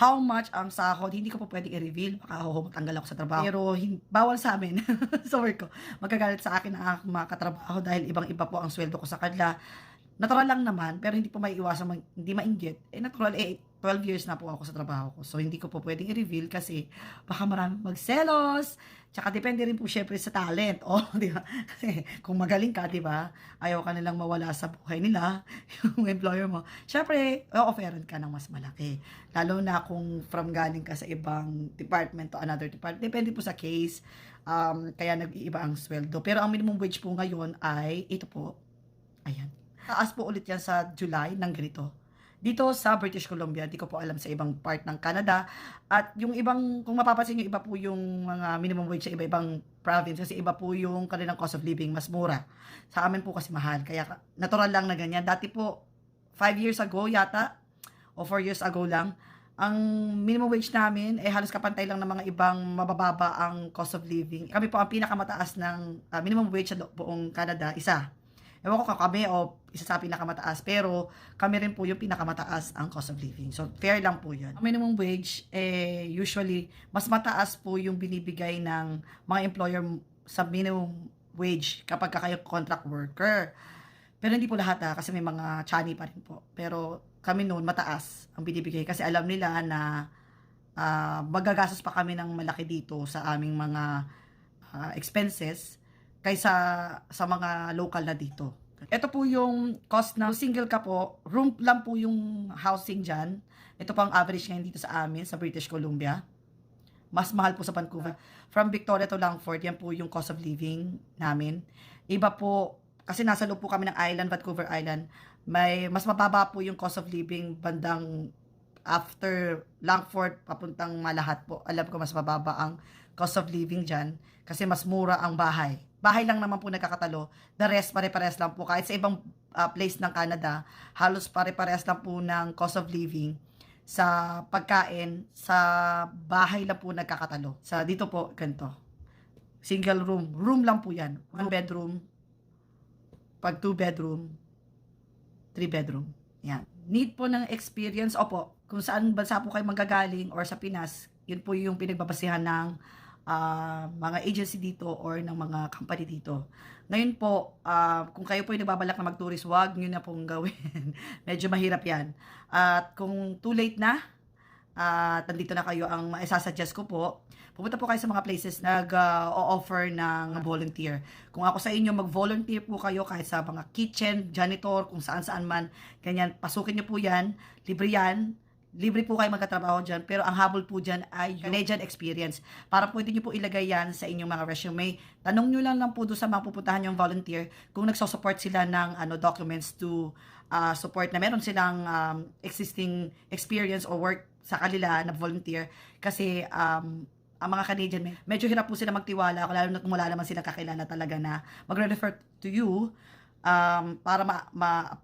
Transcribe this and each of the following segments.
how much ang sahod, hindi ko po pwedeng i-reveal. Baka ako matanggal ako sa trabaho. Pero bawal sa amin sa work ko. Magkagalit sa akin ang mga katrabaho dahil ibang-iba po ang sweldo ko sa kanila. Natural lang naman, pero hindi po may iwasan hindi mainggit. Eh, natural, eh, 12 years na po ako sa trabaho ko. So, hindi ko po pwedeng i-reveal kasi baka marami magselos. Tsaka depende rin po syempre sa talent. O, di ba? Kasi kung magaling ka, di ba? Ayaw ka nilang mawala sa buhay nila, yung employer mo. Syempre, o-offeran ka ng mas malaki. Lalo na kung from galing ka sa ibang department to another department. Depende po sa case. Um, kaya nag-iiba ang sweldo. Pero ang minimum wage po ngayon ay, ito po, ayan. Taas po ulit yan sa July ng ganito. Dito sa British Columbia, di ko po alam sa ibang part ng Canada. At yung ibang, kung mapapansin nyo, iba po yung mga minimum wage sa iba-ibang province kasi iba po yung kanilang cost of living, mas mura. Sa amin po kasi mahal. Kaya ka- natural lang na ganyan. Dati po, 5 years ago yata, o 4 years ago lang, ang minimum wage namin, eh halos kapantay lang ng mga ibang mabababa ang cost of living. Kami po ang pinakamataas ng ah, minimum wage sa buong Canada, isa. Ewan ko kami o isa sa pinakamataas, pero kami rin po yung pinakamataas ang cost of living. So, fair lang po yun. Ang minimum wage, eh, usually, mas mataas po yung binibigay ng mga employer sa minimum wage kapag ka kayo contract worker. Pero hindi po lahat ha, kasi may mga chani pa rin po. Pero kami noon, mataas ang binibigay kasi alam nila na ah, magagastos pa kami ng malaki dito sa aming mga ah, expenses kaysa sa mga local na dito. Ito po yung cost ng single ka po. Room lang po yung housing dyan. Ito po ang average ngayon dito sa amin, sa British Columbia. Mas mahal po sa Vancouver. From Victoria to Langford, yan po yung cost of living namin. Iba po, kasi nasa loob po kami ng island, Vancouver Island, may mas mababa po yung cost of living bandang after Langford papuntang Malahat po. Alam ko mas mababa ang cost of living dyan kasi mas mura ang bahay. Bahay lang naman po nagkakatalo. The rest pare-pares lang po. Kahit sa ibang ah, place ng Canada, halos pare-pares lang po ng cost of living sa pagkain, sa bahay lang po nagkakatalo. Sa dito po, ganito. Single room. Room lang po yan. One bedroom. Pag two bedroom, three bedroom. Yan. Need po ng experience. Opo, kung saan bansa po kayo manggagaling or sa Pinas, yun po yung pinagbabasihan ng ah, mga agency dito or ng mga company dito. Ngayon po, ah, kung kayo po yung nagbabalak na mag-tourist, wag nyo na pong gawin. Medyo mahirap yan. At kung too late na, at nandito na kayo, ang maisasuggest ko po, pumunta po kayo sa mga places nag-o-offer ng volunteer. Kung ako sa inyo, mag-volunteer po kayo kahit sa mga kitchen, janitor, kung saan-saan man, ganyan, pasukin nyo po yan, libre yan, libre po kayo magkatrabaho dyan, pero ang habol po dyan ay Canadian experience. Para pwede nyo po ilagay yan sa inyong mga resume. Tanong nyo lang lang po doon sa mga pupuntahan yung volunteer kung nagsosupport sila ng ano documents to uh, support na meron silang um, existing experience or work sa kanila na volunteer. Kasi um, ang mga Canadian, med- medyo hirap po sila magtiwala, lalo na kung wala naman sila kakilala talaga na magre-refer to you um, para ma, ma,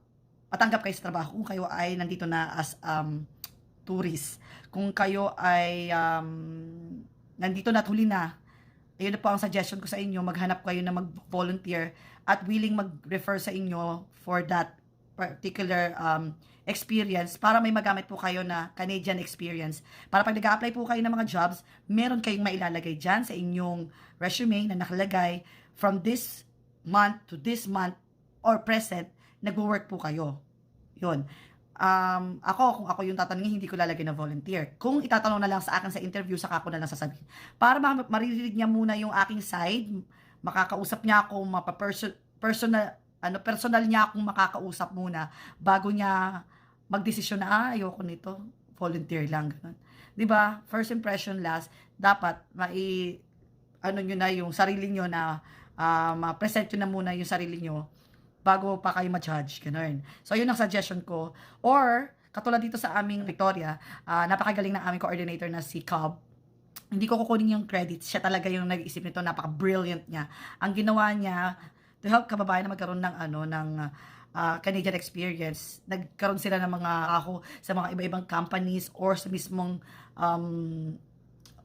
matanggap kayo sa trabaho kung kayo ay nandito na as um, tourist. Kung kayo ay um, nandito na at huli na, ayun na po ang suggestion ko sa inyo, maghanap kayo na mag-volunteer at willing mag-refer sa inyo for that particular um, experience para may magamit po kayo na Canadian experience. Para pag nag-apply po kayo ng mga jobs, meron kayong mailalagay dyan sa inyong resume na nakalagay from this month to this month or present, nagwo-work po kayo. Yun. Um, ako, kung ako yung tatanungin, hindi ko lalagay na volunteer. Kung itatanong na lang sa akin sa interview, saka ako na lang sasabihin. Para ma- maririnig niya muna yung aking side, makakausap niya ako, mapa-person- personal, ano, personal niya akong makakausap muna bago niya magdesisyon na, ah, ayoko nito, volunteer lang, ganun. 'Di ba? First impression last, dapat mai ano nyo na yung sarili nyo na uh, ma-present nyo na muna yung sarili nyo bago pa kayo ma-judge, ganun. So, yun ang suggestion ko. Or, katulad dito sa aming Victoria, ah, napakagaling ng aming coordinator na si Cobb. Hindi ko kukunin yung credit. Siya talaga yung nag-isip nito. Napaka-brilliant niya. Ang ginawa niya, to help kababayan na magkaroon ng ano, ng ah, Canadian experience. Nagkaroon sila ng mga ako sa mga iba-ibang companies or sa mismong um,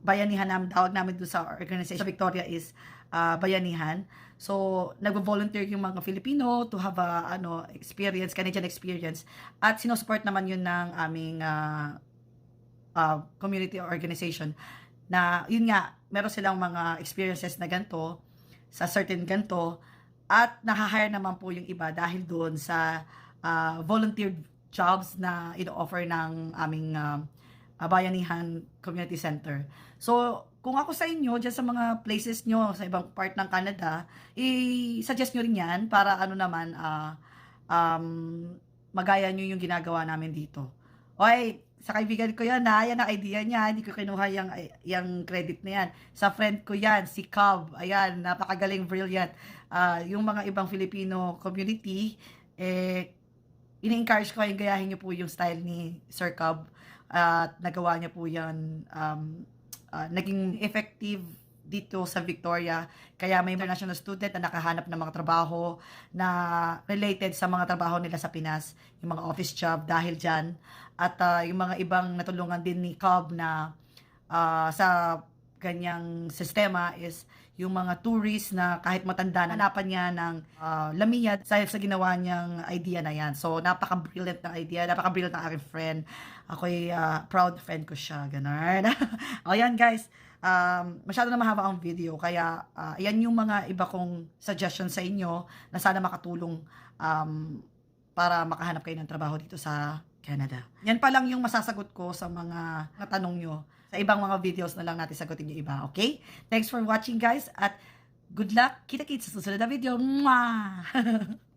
bayanihan namin, tawag namin doon sa organization sa Victoria is ah, bayanihan. So, nagvo-volunteer yung mga Filipino to have a ano experience, Canadian experience. At sinusupport naman yun ng aming ah, uh, community organization na yun nga, meron silang mga experiences na ganito sa certain ganito at nakahire naman po yung iba dahil doon sa uh, volunteer jobs na ino-offer ng aming uh, uh, Bayanihan Community Center. So, kung ako sa inyo, dyan sa mga places nyo, sa ibang part ng Canada, i-suggest nyo rin yan para ano naman, uh, um, magaya nyo yung ginagawa namin dito. Okay, sa kaibigan ko yan ha, yan ang idea niya, hindi ko kinuha yung, yung credit na yan. Sa friend ko yan, si Cub, ayan, napakagaling, brilliant. Uh, yung mga ibang Filipino community, eh, ini-encourage ko kayong gayahin niyo po yung style ni Sir Cub at nagawa niya po yan um, uh, naging effective dito sa Victoria. Kaya may international student na nakahanap ng mga trabaho na related sa mga trabaho nila sa Pinas, yung mga office job dahil dyan. At uh, yung mga ibang natulungan din ni Cobb na uh, sa kanyang sistema is yung mga tourists na kahit matanda na hanapan niya ng uh, lamiya sa, sa ginawa niyang idea na yan. So, napaka-brilliant ng idea, napaka-brilliant ng aking friend. Ako'y uh, proud friend ko siya, ganun. o yan guys, um, masyado na mahaba ang video, kaya uh, yan yung mga iba kong suggestions sa inyo na sana makatulong um, para makahanap kayo ng trabaho dito sa Canada. Yan pa lang yung masasagot ko sa mga, mga tanong nyo. Sa ibang mga videos na lang natin sagutin yung iba, okay? Thanks for watching guys at good luck. Kita-kits sa susunod na video. Mwah!